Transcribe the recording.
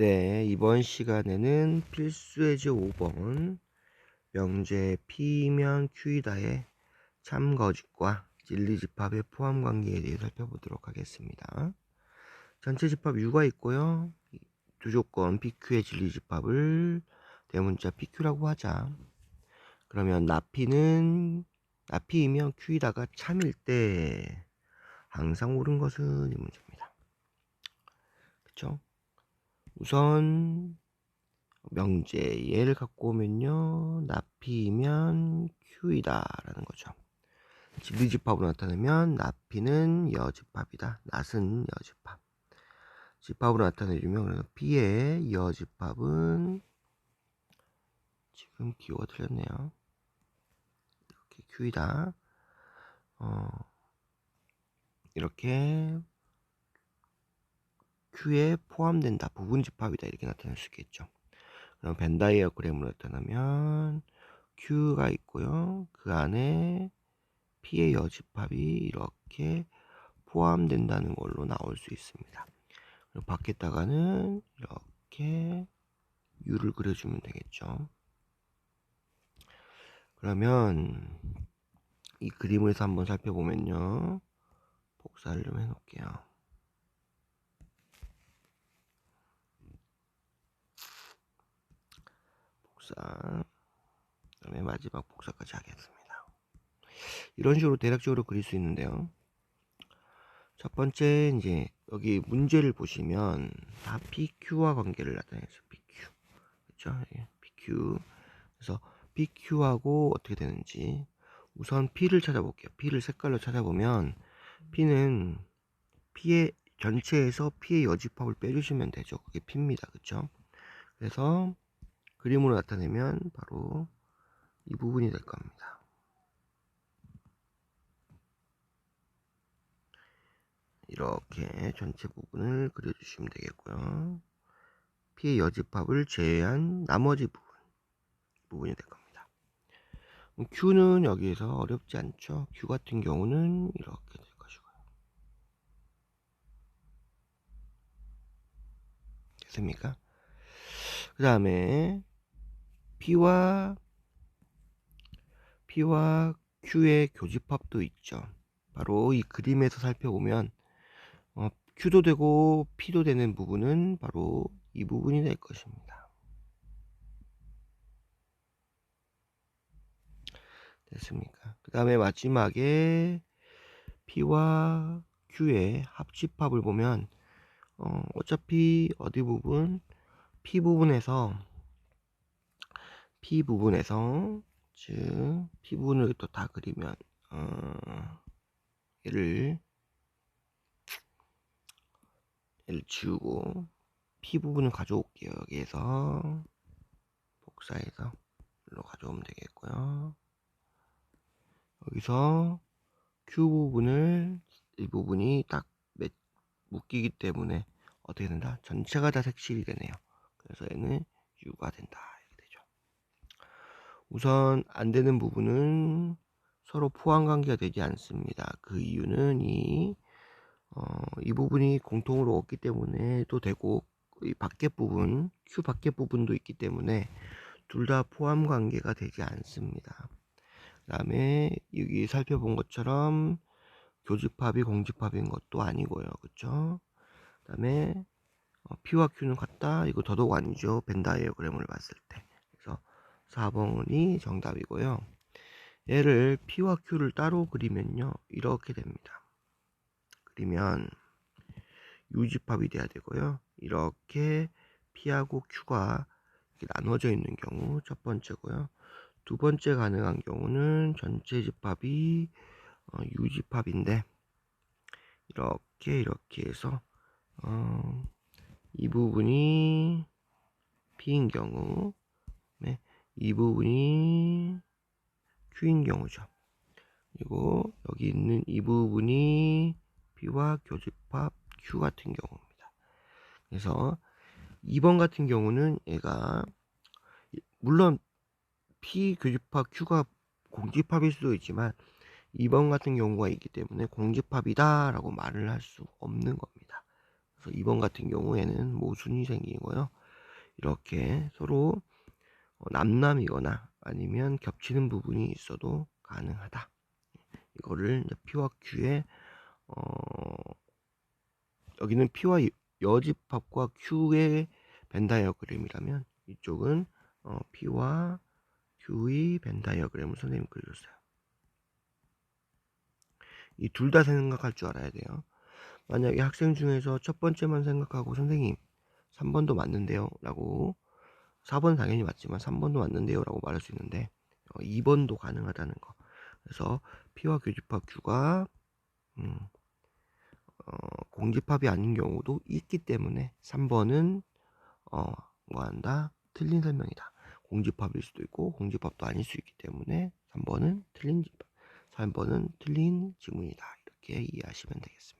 네, 이번 시간에는 필수예제 5번 명제 P면 Q이다의 참거짓과 진리집합의 포함관계에 대해 살펴보도록 하겠습니다. 전체 집합 U가 있고요. 두 조건 PQ의 진리집합을 대문자 PQ라고 하자. 그러면 나피는 나피이면 Q이다가 참일 때 항상 옳은 것은 이 문제입니다. 그쵸? 우선 명제 얘를 갖고 오면요. 나피면 Q이다 라는 거죠. 진리집합으로 나타내면 나피는 여집합이다. 낫은 여집합. 집합으로 나타내주면 그래서 P의 여집합은 지금 기호가 틀렸네요. 이렇게 Q이다. 어, 이렇게 Q에 포함된다. 부분 집합이다. 이렇게 나타낼 수 있겠죠. 그럼 벤 다이어그램으로 나타나면 Q가 있고요. 그 안에 P의 여집합이 이렇게 포함된다는 걸로 나올 수 있습니다. 그리고 밖에다가는 이렇게 U를 그려주면 되겠죠. 그러면 이 그림에서 한번 살펴보면요. 복사를 좀 해놓을게요. 복사 그다음에 마지막 복사까지 하겠습니다. 이런 식으로 대략적으로 그릴 수 있는데요. 첫 번째 이제 여기 문제를 보시면 다 PQ와 관계를 나타내죠. PQ 그렇죠? 예, PQ 그래서 PQ하고 어떻게 되는지 우선 P를 찾아볼게요. P를 색깔로 찾아보면 P는 P의 전체에서 P의 여집합을 빼주시면 되죠. 그게 P입니다. 그렇죠? 그래서 그림으로 나타내면 바로 이 부분이 될 겁니다. 이렇게 전체 부분을 그려주시면 되겠고요. P의 여집합을 제외한 나머지 부분, 부분이 될 겁니다. Q는 여기에서 어렵지 않죠. Q 같은 경우는 이렇게 될 것이고요. 됐습니까? 그 다음에 P와 P와 Q의 교집합도 있죠. 바로 이 그림에서 살펴보면 어, Q도 되고 P도 되는 부분은 바로 이 부분이 될 것입니다. 됐습니까? 그 다음에 마지막에 P와 Q의 합집합을 보면 어, 어차피 어디 부분 P 부분에서 P 부분에서 즉 P 부분을 또 다 그리면 어, 얘를 얘를 지우고 P 부분을 가져올게요. 여기에서 복사해서 일로 가져오면 되겠고요. 여기서 Q 부분을 이 부분이 딱 묶이기 때문에 어떻게 된다? 전체가 다 색칠이 되네요. 그래서 얘는 U가 된다. 우선 안 되는 부분은 서로 포함 관계가 되지 않습니다. 그 이유는 이, 어, 이 부분이 공통으로 없기 때문에 또 되고 이 밖에 부분, Q 밖에 부분도 있기 때문에 둘 다 포함 관계가 되지 않습니다. 그 다음에 여기 살펴본 것처럼 교집합이 공집합인 것도 아니고요. 그쵸? 그 다음에 어, P와 Q는 같다. 이거 더더욱 아니죠. 벤 다이어그램을 봤을 때. 그래서 4번이 정답이고요. 얘를 P와 Q를 따로 그리면요. 이렇게 됩니다. 그리면 U집합이 돼야 되고요. 이렇게 P하고 Q가 나눠져 있는 경우 첫 번째고요. 두 번째 가능한 경우는 전체 집합이 어, U집합인데 이렇게 이렇게 해서 어, 이 부분이 P인 경우 네, 이 부분이 Q인 경우죠. 그리고 여기 있는 이 부분이 P와 교집합 Q 같은 경우입니다. 그래서 2번 같은 경우는 얘가 물론 P 교집합 Q가 공집합일 수도 있지만 2번 같은 경우가 있기 때문에 공집합이다 라고 말을 할 수 없는 겁니다. 그래서 2번 같은 경우에는 모순이 생기고요. 이렇게 서로 어, 남남이거나 아니면 겹치는 부분이 있어도 가능하다. 이거를 P와 Q의 어, 여기는 P와 여집합과 Q의 벤 다이어그램이라면 이쪽은 어, P와 Q의 벤 다이어그램을 선생님이 그려줬어요. 이 둘 다 생각할 줄 알아야 돼요. 만약에 학생 중에서 첫 번째만 생각하고 선생님 3번도 맞는데요 라고 4번 당연히 맞지만 3번도 맞는데요 라고 말할 수 있는데 어, 2번도 가능하다는 거 그래서 P와 교집합 Q가 음, 어, 공집합이 아닌 경우도 있기 때문에 3번은 어, 뭐한다? 틀린 설명이다. 공집합일 수도 있고 공집합도 아닐 수 있기 때문에 3번은 틀린 3번은 틀린 지문이다. 이렇게 이해하시면 되겠습니다.